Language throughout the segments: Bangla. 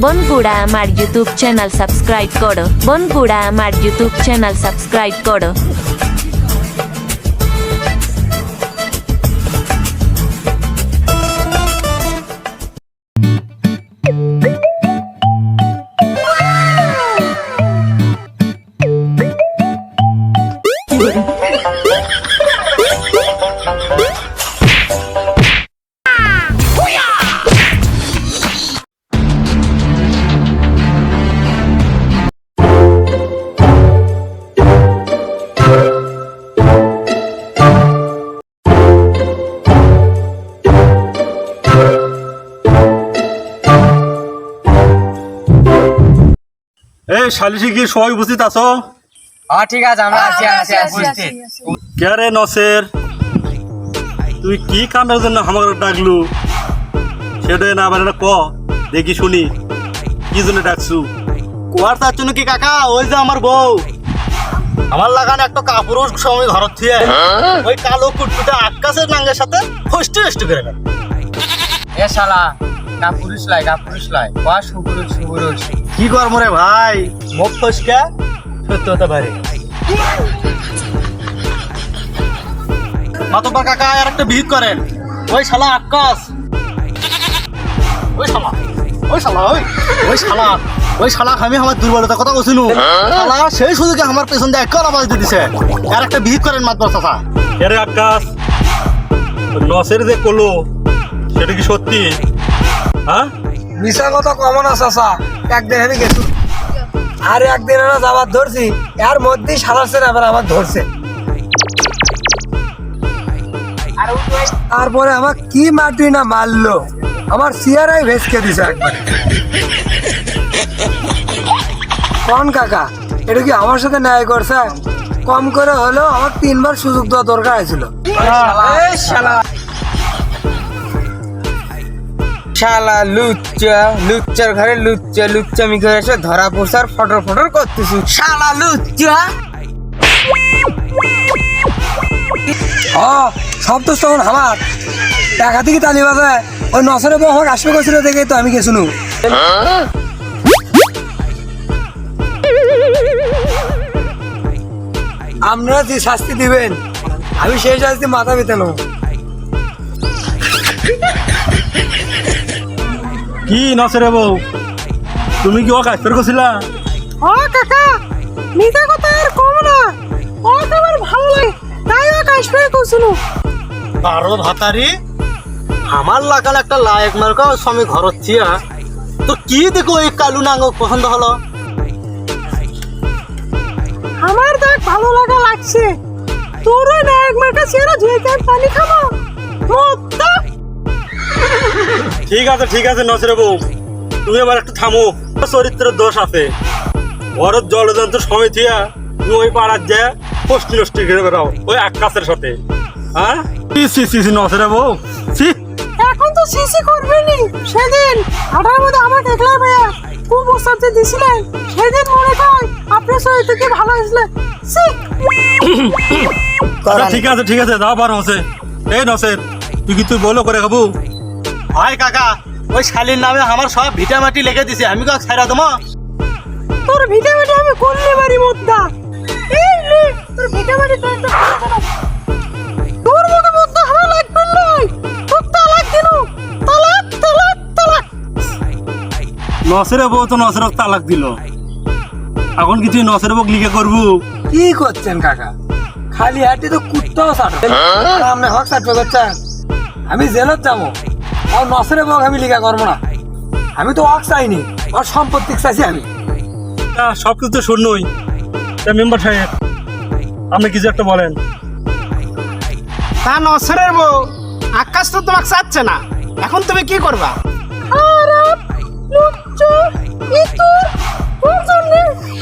ಬೊನ್ ಕೂಡ ಮಾಡಿ ಯೂಟ್ಯೂಬ್ ಚಾನಲ್ ಸಬ್ಸ್ಕ್ರೈಬ್ ಕೊಡು ಬೊನ್ ಕೂಡ ಮಾಡಿ ಯೂಟ್ಯೂಬ್ ಚಾನಲ್ ಸಬ್ಸ್ಕ್ರೈಬ್ ಕೊಡು এই শালিশি কি সবাই উপস্থিত আছো? হ্যাঁ ঠিক আছে আমরা আছি আছি আছি কে রে নসের? তুই কি কামের জন্য আমার ডাকলু? সেটাই না আবার ক দেখি শুনি। কি জন্য ডাকছু? কুয়ার তার জন্য কি কাকা? ওই যে আমার বউ। আমার লাগান একটা কাপড় সময় ঘর থিয়ে ওই কালো কুটকুটে আকাশের নাঙ্গের সাথে ফষ্টি ফষ্টি করে এ শালা কা পুরুষ লাই কা পুরুষ লাই বা সুপুরুষ সুপুরুষ কি করব রে ভাই? মুখ ফসকে? সত্য হতে পারে মাতব্বর কাকা আর একটা বিহিত করেন। ওই শালা আকাশ ওই শালা। ওই শালা ওই। ওই শালা। ওই শালা আমি আমার দুর্বলতার কথা বলছিলু শালা সেই সুযোগে আমার পেছন দিয়ে এক আওয়াজ দিছে। আর একটা বিহিত করেন মাতবর চাচা। কে আকাশ নসের যে কলো সেটা কি সত্যি? হ্যাঁ? মিশা কথা কমন আছে চাচা। একদিন আমি গেছি। আর একদিন আমরা যাবার ধরছি। এর মধ্যেই সারাচ্ছে না এবার আমার ধরছে। তারপরে আমার কি মাটি না মারলো? আমার চেয়ারাই ভেসকে দিছে একবার। কোন কাকা? এটা কি আমার সাথে ন্যায় করছে? কম করে হলেও আমার তিনবার সুযোগ দেওয়া দরকার ছিল শালা লুচ্চা, লুচ্চার ঘরে লুচ্চা লুচ্চা লুচ্চামি করে এসে ধরা পোষার ফটর ফটর করতেছি। শালা লুচ্চা। ও, সব তো তখন আমার। টাকা থেকে তালি বাজে। ওই নসরে বউ আমাকে আসবে করছিল দেখে তো আমি গেছিনু আপনারা যে শাস্তি দিবেন, আমি সেই শাস্তি মাথা পেতে নেব। কি নসের বউ তুমি কি ও কাজ করে করছিলা ও কাকা মিথ্যা কথা আর কম না। ও তো আমার ভালো লাগে তাই ও কাজ কাশ্মীর করছিল বারো ভাতারি আমার লাগাল একটা লায়ক মার্কা স্বামী ঘর থিয়া। তো কি দেখো এই কালু নাঙ্গ পছন্দ হলো? আমার দেখ ভালো লাগা লাগছে। তোর ওই নায়ক মার্কা ছেড়ে ধুয়ে পানি খাব মত্তা ঠিক আছে ঠিক আছে নসের বউ। তুমি এবার একটু থামো। চরিত্রের দোষ আছে। ওর জলযন্ত্র সময় থিয়া তুমি ওই পাড়ার যে পোস্টি নষ্টি ঘিরে বেড়াও ওই আকাশের সাথে। হ্যাঁ? সি সি সি সি নসের বউ। সি এখন তো সিসি সেদিন মধ্যে আমাকে একলা ভাইয়া খুব প্রস্তাবতে দিছিলেন সেদিন মনে হয় আপনার থেকে ভালো হয়েছিল। আচ্ছা, ঠিক আছে ঠিক আছে দাও পার হসে এই নসের তুই কি তুই বলো করে খাব? ভাই কাকা ওই শালির নামে আমার সব ভিটামাটি লিখে দিছে আমি কাক ছাইরা তোমা তোর ভিটামিন আমি করলে বাড়ি মুদ্দা? এই নে তোর ভিটামিন তো একটা তোর মতো মুদ্দা আমার লাগবে নয় তোর তালাক দিন তালাক তালাক তালাক। নসের বউ তো নসের তালাক দিল। এখন কি তুই নসের বউ লিখে করব? কি করছেন কাকা? খালি হাঁটি তো কুত্তাও ছাড়বে আপনি হক ছাড়বে করছেন আমি জেলত যাব। আর নসরে বক আমি লিখা করব না। আমি তো হক চাইনি আর সম্পত্তি চাইছি আমি। তা সব কিছু তো শূন্যই। মেম্বার সাহেব আপনি কিছু একটা বলেন। তা নসরের বউ আকাশ তো তোমাকে চাচ্ছে না। এখন তুমি কি করবা?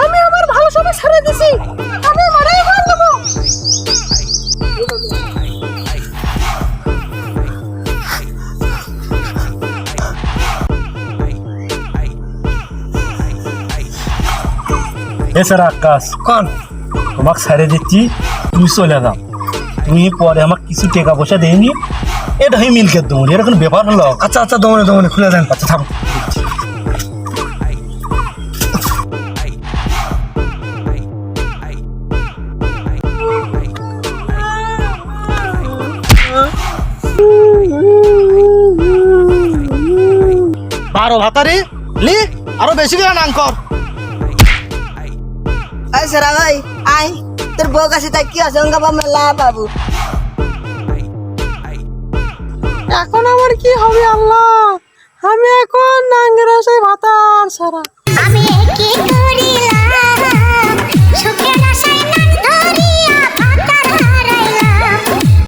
আমি আমার ভালো সময় ছেড়ে দিছি। এছাড়া আকাশ কন তোমাকে ছেড়ে দিচ্ছি তুমি চলে যাও। তুমি পরে আমাক কিছু টাকা পয়সা দেয়নি এটা আমি মিলকে দৌড়ি এরকম ব্যাপার হলো। আচ্ছা আচ্ছা দমনে দমনে খুলে দেন। আচ্ছা থাকো বারো ভাতারে লি আরও বেশি দেন আঙ্কর এই সারা ভাই আই তোর বউ কাছে তাই কি আছে? অঙ্গা বাবা লা বাবু। এখন আমার কি হবে আল্লাহ?